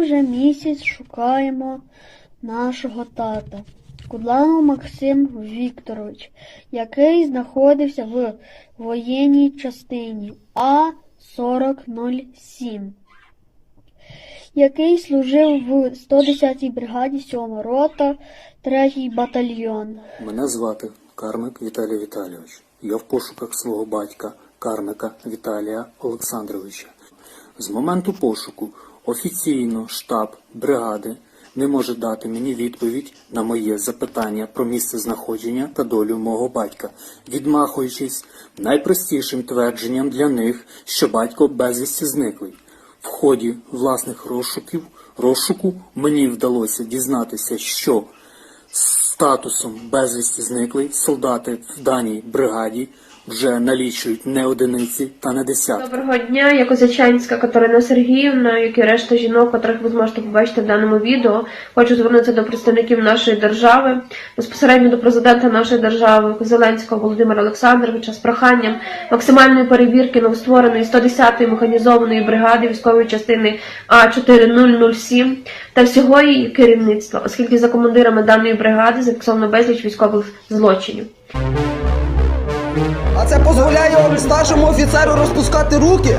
Вже місяць шукаємо нашого тата. Кудланов Максим Вікторович, який знаходився в воєнній частині А4007, який служив в 110-й бригаді 7 рота, 3 батальйон. Мене звати Кармик Віталій Віталійович. Я в пошуках свого батька Кармика Віталія Олександровича. З моменту пошуку офіційно штаб бригади не може дати мені відповідь на моє запитання про місце знаходження та долю мого батька, відмахуючись найпростішим твердженням для них, що батько безвісті зниклий. В ході власних розшуків розшуку мені вдалося дізнатися, що статусом безвісті зниклий солдати в даній бригаді вже налічують не одиниці та не десятки. Доброго дня, я Козачанська Катерина Сергіївна, як і решта жінок, котрих ви зможете побачити в даному відео. Хочу звернутися до представників нашої держави, безпосередньо до президента нашої держави Зеленського Володимира Олександровича з проханням максимальної перевірки новоствореної 110-ї механізованої бригади військової частини А4007 та всього її керівництва, оскільки за командирами даної бригади зафіксовано безліч військових злочинів. Це дозволяє старшому офіцеру розпускати руки?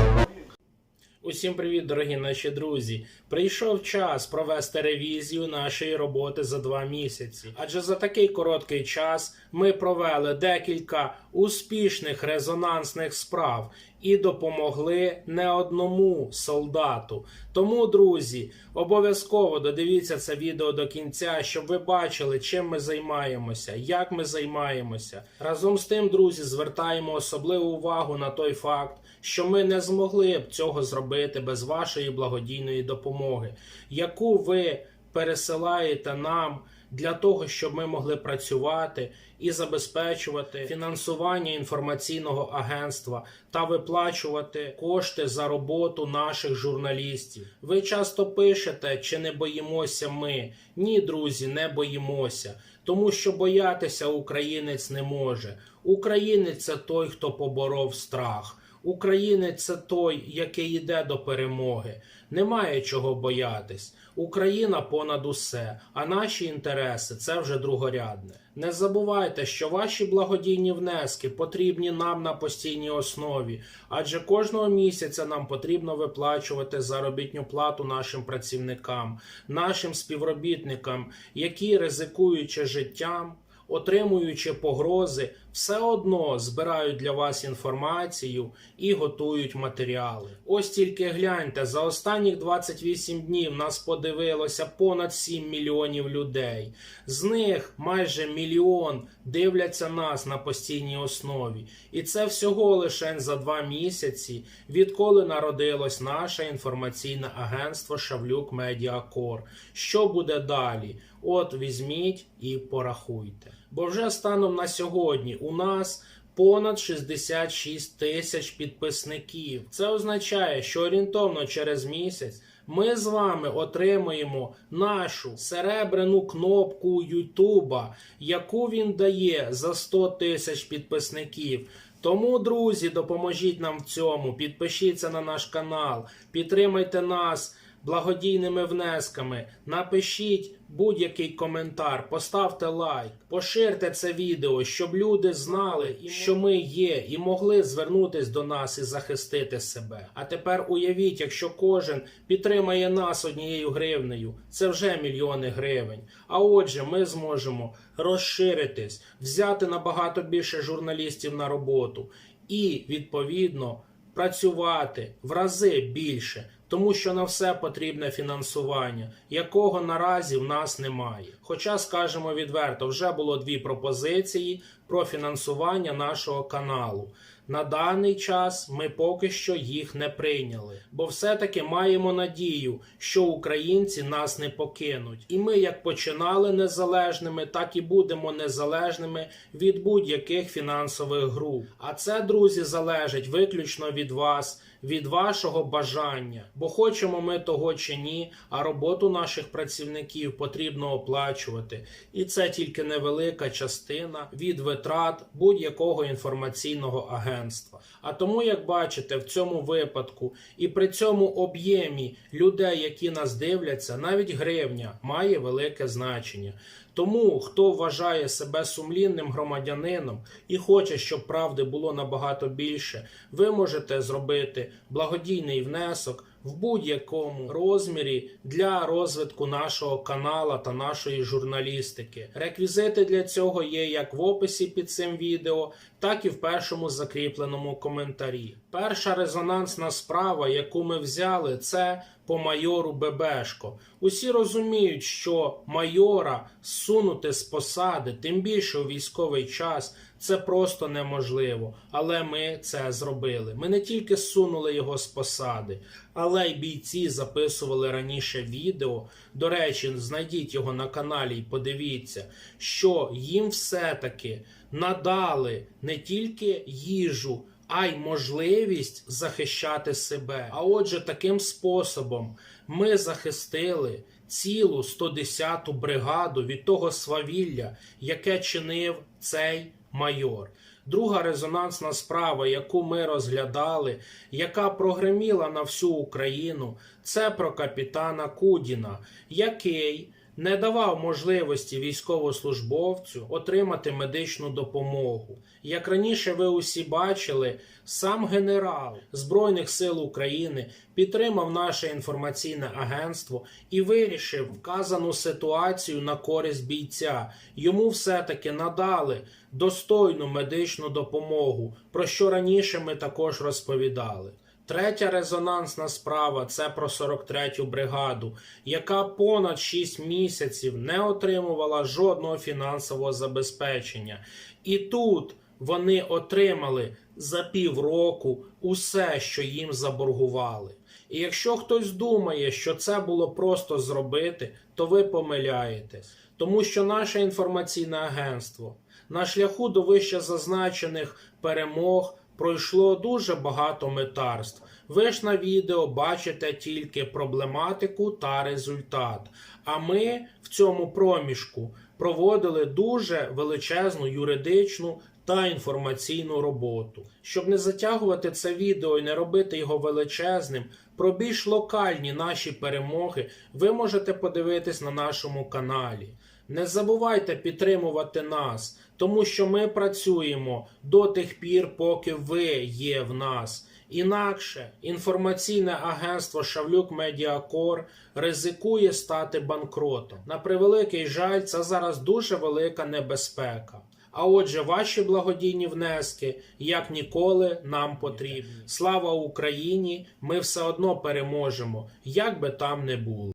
Усім привіт, дорогі наші друзі! Прийшов час провести ревізію нашої роботи за два місяці. Адже за такий короткий час ми провели декілька успішних резонансних справ і допомогли не одному солдату. Тому, друзі, обов'язково додивіться це відео до кінця, щоб ви бачили, чим ми займаємося, як ми займаємося. Разом з тим, друзі, звертаємо особливу увагу на той факт, що ми не змогли б цього зробити без вашої благодійної допомоги, яку ви пересилаєте нам для того, щоб ми могли працювати і забезпечувати фінансування інформаційного агентства та виплачувати кошти за роботу наших журналістів. Ви часто пишете, чи не боїмося ми? Ні, друзі, не боїмося, тому що боятися українець не може. Українець це той, хто поборов страх. Українець це той, який йде до перемоги. Немає чого боятись. Україна понад усе, а наші інтереси це вже другорядне. Не забувайте, що ваші благодійні внески потрібні нам на постійній основі, адже кожного місяця нам потрібно виплачувати заробітну плату нашим працівникам, нашим співробітникам, які ризикуючи життям отримуючи погрози, все одно збирають для вас інформацію і готують матеріали. Ось тільки гляньте, за останніх 28 днів нас подивилося понад 7 мільйонів людей. З них майже мільйон дивляться нас на постійній основі. І це всього лише за два місяці, відколи народилось наше інформаційне агентство Шавлюк Медіакор. Що буде далі? От візьміть і порахуйте. Бо вже станом на сьогодні у нас понад 66 тисяч підписників. Це означає, що орієнтовно через місяць ми з вами отримуємо нашу серебряну кнопку Ютуба, яку він дає за 100 тисяч підписників. Тому, друзі, допоможіть нам в цьому. Підпишіться на наш канал, підтримайте нас благодійними внесками. Напишіть будь-який коментар, поставте лайк, поширте це відео, щоб люди знали, що ми є, і могли звернутись до нас і захистити себе. А тепер уявіть, якщо кожен підтримає нас однією гривнею, це вже мільйони гривень. А отже, ми зможемо розширитись, взяти набагато більше журналістів на роботу і відповідно працювати в рази більше, тому що на все потрібне фінансування, якого наразі в нас немає. Хоча, скажемо відверто, вже було дві пропозиції про фінансування нашого каналу. На даний час ми поки що їх не прийняли, бо все-таки маємо надію, що українці нас не покинуть, і ми, як починали незалежними, так і будемо незалежними від будь-яких фінансових груп. А це, друзі, залежить виключно від вас, від вашого бажання. Бо хочемо ми того чи ні, а роботу наших працівників потрібно оплачувати. І це тільки невелика частина від витрат будь-якого інформаційного агентства. А тому, як бачите, в цьому випадку і при цьому об'ємі людей, які нас дивляться, навіть гривня має велике значення. Тому, хто вважає себе сумлінним громадянином і хоче, щоб правди було набагато більше, ви можете зробити благодійний внесок в будь-якому розмірі для розвитку нашого канала та нашої журналістики. Реквізити для цього є як в описі під цим відео, так і в першому закріпленому коментарі. Перша резонансна справа, яку ми взяли, це по майору Бебешко. Усі розуміють, що майора зсунути з посади, тим більше у військовий час, це просто неможливо. Але ми це зробили. Ми не тільки зсунули його з посади, але й бійці записували раніше відео. До речі, знайдіть його на каналі і подивіться, що їм все-таки надали не тільки їжу. А й можливість захищати себе. А отже, таким способом ми захистили цілу 110-ту бригаду від того свавілля, яке чинив цей майор. Друга резонансна справа, яку ми розглядали, яка прогреміла на всю Україну, це про капітана Кудіна, який не давав можливості військовослужбовцю отримати медичну допомогу. Як раніше ви усі бачили, сам генерал Збройних сил України підтримав наше інформаційне агентство і вирішив вказану ситуацію на користь бійця. Йому все-таки надали достойну медичну допомогу, про що раніше ми також розповідали. Третя резонансна справа це про 43-ю бригаду, яка понад 6 місяців не отримувала жодного фінансового забезпечення. І тут вони отримали за півроку усе, що їм заборгували. І якщо хтось думає, що це було просто зробити, то ви помиляєтесь, тому що наше інформаційне агентство на шляху до вище зазначених перемог пройшло дуже багато метарств. Ви ж на відео бачите тільки проблематику та результат. А ми в цьому проміжку проводили дуже величезну юридичну та інформаційну роботу. Щоб не затягувати це відео і не робити його величезним, про більш локальні наші перемоги ви можете подивитись на нашому каналі. Не забувайте підтримувати нас, тому що ми працюємо до тих пір, поки ви є в нас. Інакше інформаційне агентство Шавлюк Медіакор ризикує стати банкротом. На превеликий жаль, це зараз дуже велика небезпека. А отже, ваші благодійні внески як ніколи нам потрібні. Слава Україні! Ми все одно переможемо, як би там не було.